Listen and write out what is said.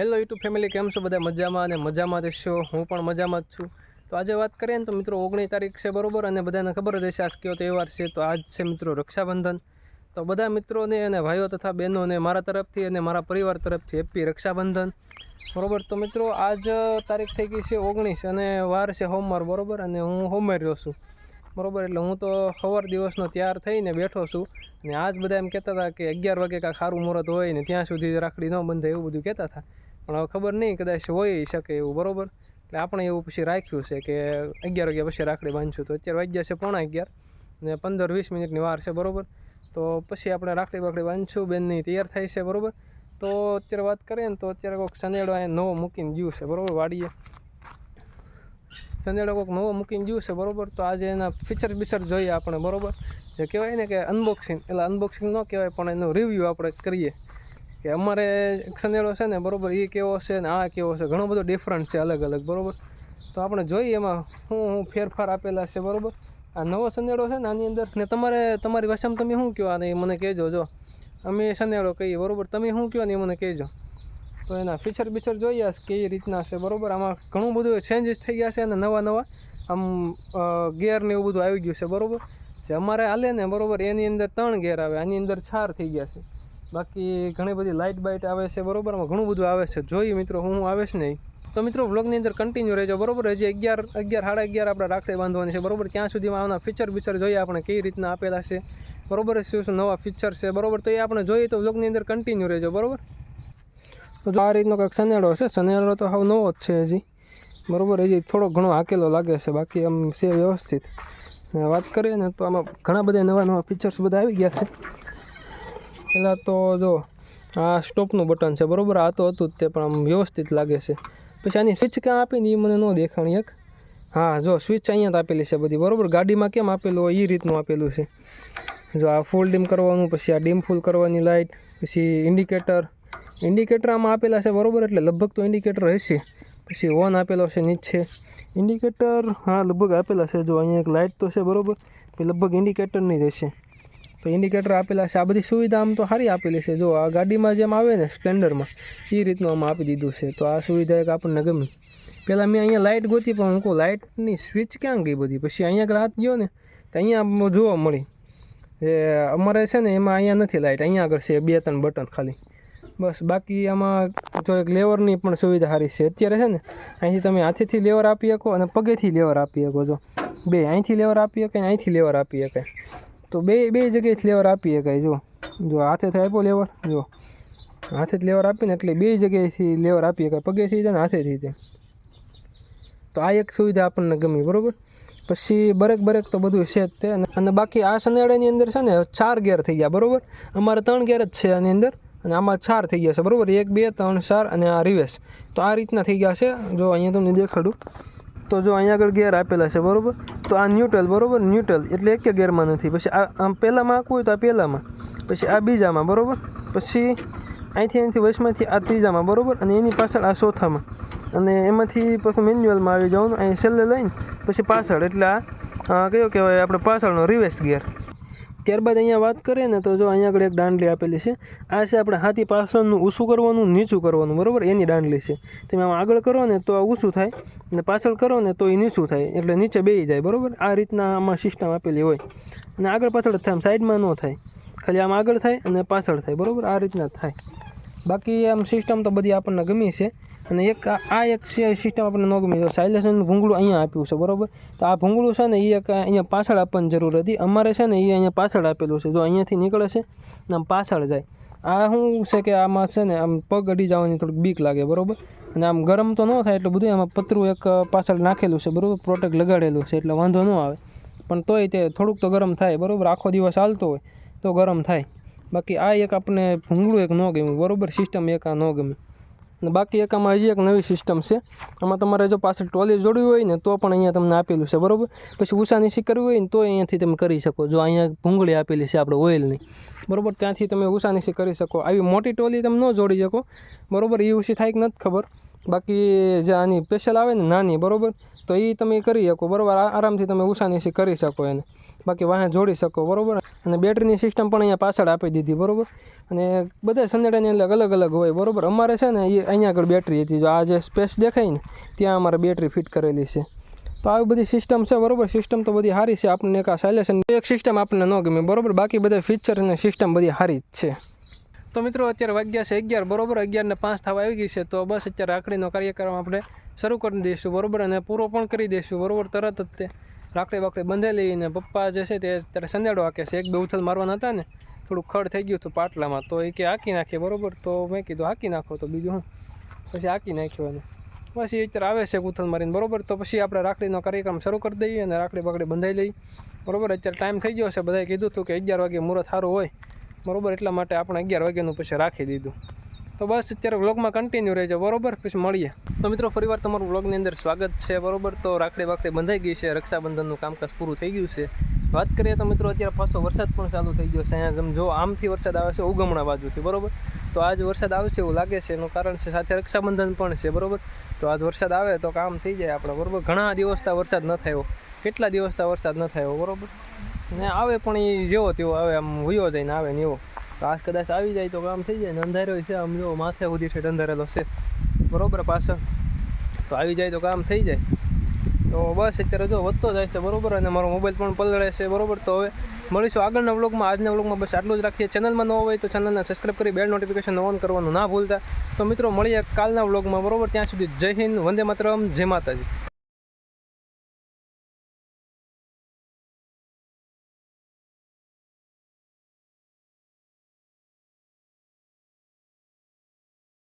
Hello YouTube family કેમ છો? બધા મજામાં અને મજામાં રહેશો હું પણ મજામાં જ છું. તો આજે વાત કરીએ ને તો મિત્રો ઓગણીસ તારીખ છે બરોબર અને બધાને ખબર જ હશે, આજ કયો તહેવાર છે? તો આજ છે મિત્રો રક્ષાબંધન. તો બધા મિત્રોને અને ભાઈઓ તથા બહેનોને મારા તરફથી અને મારા પરિવાર તરફથી હેપી રક્ષાબંધન. બરાબર? તો મિત્રો આજ તારીખ થઈ ગઈ છે ઓગણીસ અને વાર છે હોમવાર બરોબર? અને હું હોમવાર રહ્યો છું. બરોબર? એટલે હું તો સવાર દિવસનો તૈયાર થઈને બેઠો છું. અને આજ બધા એમ કહેતા હતા કે અગિયાર વાગે કાંઈક સારું મુહૂર્ત હોય ને ત્યાં સુધી રાખડી ન બંધાય એવું બધું કહેતા હતા. પણ હવે ખબર નહીં, કદાચ હોય શકે એવું, બરોબર? એટલે આપણે એવું પછી રાખ્યું છે કે અગિયાર વાગ્યા પછી રાખડી બાંધશું. તો અત્યારે વાગ્યા છે પોણા અગિયાર ને પંદર વીસ મિનિટની વાર છે, બરોબર? તો પછી આપણે રાખડી બાકડી બાંધશું, બેનની તૈયાર થાય છે, બરોબર? તો અત્યારે વાત કરીએ ને તો અત્યારે કોઈક સંદેડો અહીંયા નવો મૂકીને ગયું છે, બરાબર? વાડીએ. સંદેડો કોઈક નવો મૂકીને ગયું છે, બરાબર? તો આજે એના ફીચર બીચર જોઈએ આપણે, બરોબર? જે કહેવાય ને કે અનબોક્સિંગ એટલે અનબોક્સિંગ ન કહેવાય, પણ એનો રિવ્યૂ આપણે કરીએ. કે અમારે સંદેડો છે ને, બરોબર એ કેવો છે ને, આ કેવો છે, ઘણો બધો ડિફરન્ટ છે અલગ અલગ, બરોબર. તો આપણે જોઈએ એમાં શું શું ફેરફાર આપેલા છે, બરોબર. આ નવો સંદેડો છે ને, આની અંદર ને તમારે, તમારી ભાષામાં તમે શું કહો એ મને કહેજો, જો. અમે સંદેડો કહીએ, બરોબર. તમે શું કહો ને મને કહેજો. તો એના ફીચર બીચર જોઈએ કેવી રીતના છે, બરોબર. આમાં ઘણું બધું ચેન્જીસ થઈ ગયા છે અને નવા નવા. આમ ગેર ને એવું બધું આવી ગયું છે, બરોબર. જે અમારે હાલે ને, બરોબર, એની અંદર ત્રણ ગેર આવે, આની અંદર ચાર થઈ ગયા છે. બાકી ઘણી બધી લાઇટ બાઇટ આવે છે, બરોબરમાં ઘણું બધું આવે છે. જોઈએ મિત્રો, હું આવે છે નહીં. તો મિત્રો બ્લોગની અંદર કન્ટિન્યુ રહેજો, બરોબર? હજી અગિયાર અગિયાર, સાડા અગિયાર આપણે રાખડી બાંધવાની છે, બરોબર? ત્યાં સુધીમાં આના ફીચર બીચર જોઈએ આપણે કઈ રીતના આપેલા છે. બરોબર? શું શું નવા ફીચર છે, બરોબર? તો એ આપણે જોઈએ, તો બ્લોગની અંદર કન્ટિન્યુ રહેજો, બરોબર? તો જો આ રીતનો કંઈક સનેડો છે સનેડો તો હાવ નવો જ છે હજી. બરોબર? હજી થોડો ઘણો હાકેલો લાગે છે, બાકી આમ છે વ્યવસ્થિત. વાત કરીએ ને, તો આમાં ઘણા બધા નવા નવા ફીચર્સ બધા આવી ગયા છે. પહેલાં તો જો, આ સ્ટોપનું બટન છે, બરોબર? આ તો હતું જ તે, પણ આમ વ્યવસ્થિત લાગે છે. પછી આની સ્વિચ ક્યાં આપીને એ મને ન દેખાણી એક? હા, જો સ્વિચ અહીંયા જ આપેલી છે બધી, બરોબર? ગાડીમાં કેમ આપેલું હોય એ રીતનું આપેલું છે. જો, આ ફૂલ ડીમ કરવાનું, પછી આ ડીમ ફૂલ કરવાની લાઇટ પછી ઇન્ડિકેટર ઇન્ડિકેટર આમાં આપેલા છે, બરોબર? એટલે લગભગ તો ઇન્ડિકેટર હશે. પછી ઓન આપેલો છે, નીચે. ઇન્ડિકેટર હા, લગભગ આપેલા છે, જો, અહીંયા એક લાઇટ તો છે, બરોબર? લગભગ ઇન્ડિકેટરની જ હશે. તો ઇન્ડિકેટર આપેલા છે. આ બધી સુવિધા આમ તો સારી આપેલી છે. જો આ ગાડીમાં જેમ આવે ને સ્પ્લેન્ડરમાં એ રીતનું આમાં આપી દીધું છે. તો આ સુવિધા એક આપણને ગમી. પહેલાં મેં અહીંયા લાઇટ ગોતી, પણ હું કહું લાઇટની સ્વિચ ક્યાં ગઈ બધી? પછી અહીંયા આગળ હાથ ગયો ને, તો અહીંયા જોવા મળી. એ અમારે છે ને, એમાં અહીંયા નથી લાઇટ અહીંયા આગળ છે, બે ત્રણ બટન ખાલી. બસ, બાકી આમાં જો એક લેવરની પણ સુવિધા સારી છે. અત્યારે છે ને, અહીંથી તમે હાથેથી લેવર આપી શકો અને પગેથી લેવર આપી શકો. જો બે અહીંથી લેવર આપી શકાય ને અહીંથી લેવર આપી શકાય. તો બે બે જગ્યાએથી લેવર આપી શકાય જો. જો હાથેથી આપ્યો લેવર, જો. હાથેથી લેવર આપીને એટલે બે જગ્યાએથી લેવર આપી શકાય પગેથી જાય ને હાથેથી છે તો આ એક સુવિધા આપણને ગમી, બરાબર? પછી બરેક બરેક તો બધું છે જ તે. અને બાકી આ સનેડાની અંદર છે ને ચાર ગેર થઈ ગયા, બરાબર? અમારે ત્રણ ગેર જ છે આની અંદર, અને આમાં ચાર થઈ ગયા છે, બરાબર? એક, બે, ત્રણ, ચાર અને આ રિવેસ તો આ રીતના થઈ ગયા છે. જો અહીંયા તમને દેખાડું. તો જો અહીંયા આગળ ગેર આપેલા છે, બરાબર? તો આ ન્યુટ્રલ બરાબર? ન્યુટ્રલ એટલે એક ગેરમાં નથી. પછી આ આમ પહેલાંમાં આખું હોય તો આ પહેલાંમાં. પછી આ બીજામાં, બરાબર? પછી અહીંથી અહીંથી વચમાંથી આ ત્રીજામાં, બરાબર? અને એની પાછળ આ ચોથામાં. અને એમાંથી પછી મેન્યુઅલમાં આવી જવાનું. અહીં છેલ્લે લઈને પછી પાછળ, એટલે આ કયો કહેવાય? આપણે પાછળનો રિવેસ ગિયર ત્યારબાદ અહીંયા વાત કરીએ ને તો જો અહીંયા આગળ એક દાંડલી આપેલી છે. આ છે આપણે હાથી પાછળનું ઊંચું કરવાનું નીચું કરવાનું, બરાબર? એની દાંડલી છે. તમે આમ આગળ કરો ને તો આ ઊંચું થાય અને પાછળ કરો ને તો એ નીચું થાય, એટલે નીચે બેસી જાય, બરાબર? આ રીતના આમાં સિસ્ટમ આપેલી હોય. અને આગળ પાછળ થાય, આમ સાઈડમાં ન થાય. ખાલી આમ આગળ થાય અને પાછળ થાય, બરાબર? આ રીતના થાય. બાકી આમ સિસ્ટમ તો બધી આપણને ગમી છે. અને એક આ એક સિસ્ટમ આપણને ન ગમી. તો ભૂંગળું અહીંયા આપ્યું છે, બરાબર? તો આ ભૂંગળું છે ને એ એક અહીંયા પાછળ આપવાની જરૂર હતી. અમારે છે ને એ અહીંયા પાછળ આપેલું છે. જો અહીંયાથી નીકળે છે ને આમ પાછળ જાય. આ શું છે કે આમાં છે ને આમ પગ અડી જવાની થોડીક બીક લાગે, બરાબર? અને આમ ગરમ તો ન થાય એટલું બધું, એમાં પતરું એક પાછળ નાખેલું છે, બરાબર? પ્રોટેક્ટ લગાડેલું છે, એટલે વાંધો ન આવે. પણ તોય તે થોડુંક તો ગરમ થાય, બરાબર? આખો દિવસ હાલતો હોય તો ગરમ થાય. બાકી આ એક આપણે ભૂંગળું એક ન ગમ્યું, બરાબર? સિસ્ટમ એક આ ન ગમે અને બાકી એક આમાં હજી એક નવી સિસ્ટમ છે. આમાં તમારે જો પાછળ ટોલી જોડવી હોય ને, તો પણ અહીંયા તમને આપેલું છે, બરાબર? પછી ઉષાનીસી કરવી હોય ને, તો અહીંયાથી તમે કરી શકો. જો અહીંયા ભૂંગળી આપેલી છે આપણે ઓઇલની બરાબર? ત્યાંથી તમે ઉષાનીસી કરી શકો. આવી મોટી ટોલી તમે ન જોડી શકો. બરાબર? એ ઉછી થાય કે નથી ખબર. બાકી જે આની સ્પેશિયલ આવે ને, નાની, બરોબર? તો એ તમે કરી શકો. બરોબર? આરામથી તમે ઉષાનીથી કરી શકો એને. બાકી વાહે જોડી શકો, બરોબર? અને બેટરીની સિસ્ટમ પણ અહીંયા પાછળ આપી દીધી, બરોબર? અને બધા સંદેડાની અંદર અલગ અલગ હોય, બરોબર? અમારે છે ને, એ અહીંયા આગળ બેટરી હતી, જો આ જે સ્પેસ દેખાય ને, ત્યાં અમારે બેટરી ફિટ કરેલી છે. તો આવી બધી સિસ્ટમ છે, બરોબર? સિસ્ટમ તો બધી સારી છે, આપણને એક આ સાયલેશન એક સિસ્ટમ આપણને ન ગમે, બરાબર? બાકી બધા ફીચર અને સિસ્ટમ બધી સારી જ છે. તો મિત્રો, અત્યારે વાગ્યા છે અગિયાર, બરોબર? અગિયારને પાંચ થવા આવી ગઈ છે, તો બસ અત્યારે રાખડીનો કાર્યક્રમ આપણે શરૂ કરી દઈશું, બરોબર? અને પૂરો પણ કરી દઈશું, બરોબર? તરત જ તે રાખડી બાકડી બંધેલી ને પપ્પા જે છે તે ત્યારે સંદેડો હાકે છે. એક બે ઉથલ મારવાના હતા ને થોડું ખડ થઈ ગયું હતું પાટલામાં. તો એ કે હાકી નાખીએ બરોબર? તો મેં કીધું, હાકી નાખો તો બીજું હું. પછી હાકી નાખ્યો એને. પછી અત્યારે આવે છે ઉથલ મારીને, બરોબર? તો પછી આપણે રાખડીનો કાર્યક્રમ શરૂ કરી દઈએ અને રાખડી બાકડી બંધાઈ લઈ બરોબર? અત્યારે ટાઈમ થઈ ગયો છે, બધાએ કીધું હતું કે અગિયાર વાગે મુહૂર્ત સારું હોય. બરોબર? એટલા માટે આપણે અગિયાર વાગ્યાનું પછી રાખી દીધું. તો બસ અત્યારે વ્લોગમાં કન્ટિન્યુ રહેજો. બરોબર? પછી મળીએ. તો મિત્રો, ફરીવાર તમારું વ્લોગની અંદર સ્વાગત છે. બરોબર? તો રાખડી વાખડી બંધાઈ ગઈ છે. રક્ષાબંધનનું કામકાજ પૂરું થઈ ગયું છે. વાત કરીએ તો મિત્રો, અત્યારે પાછો વરસાદ પણ ચાલુ થઈ ગયો છે. અહીંયા જેમ જો આમથી વરસાદ આવે છે, ઉગમણા બાજુથી. બરોબર? તો આજ વરસાદ આવશે એવું લાગે છે. એનું કારણ છે સાથે રક્ષાબંધન પણ છે. બરોબર? તો આજ વરસાદ આવે તો કામ થઈ જાય આપણે. બરોબર? ઘણા દિવસતા વરસાદ ન થયો. કેટલા દિવસતા વરસાદ ન થયો? બરોબર? ને આવે પણ એ જેવો તેવો આવે. આમ હુયો જઈને આવે ને એવો. આજ કદાચ આવી જાય તો કામ થઈ જાય ને અંધારો છે, આમ જો માથે સુધી છે, અંધારેલો છે. બરોબર પાછળ તો આવી જાય તો કામ થઈ જાય. તો બસ અત્યારે જો વધતો જાય છે, બરોબર? અને મારો મોબાઈલ પણ પલળે છે, બરોબર? તો હવે મળીશું આગળના વ્લોગમાં. આજના વ્લોગમાં બસ આટલું જ રાખીએ. ચેનલમાં ન હોય તો ચેનલને સબસ્ક્રાઈબ કરી બેલ નોટિફિકેશન ઓન કરવાનું ના ભૂલતા. તો મિત્રો, મળીએ કાલના વ્લોગમાં, બરોબર? ત્યાં સુધી જય હિન્દ, વંદે માતરમ, જય માતાજી.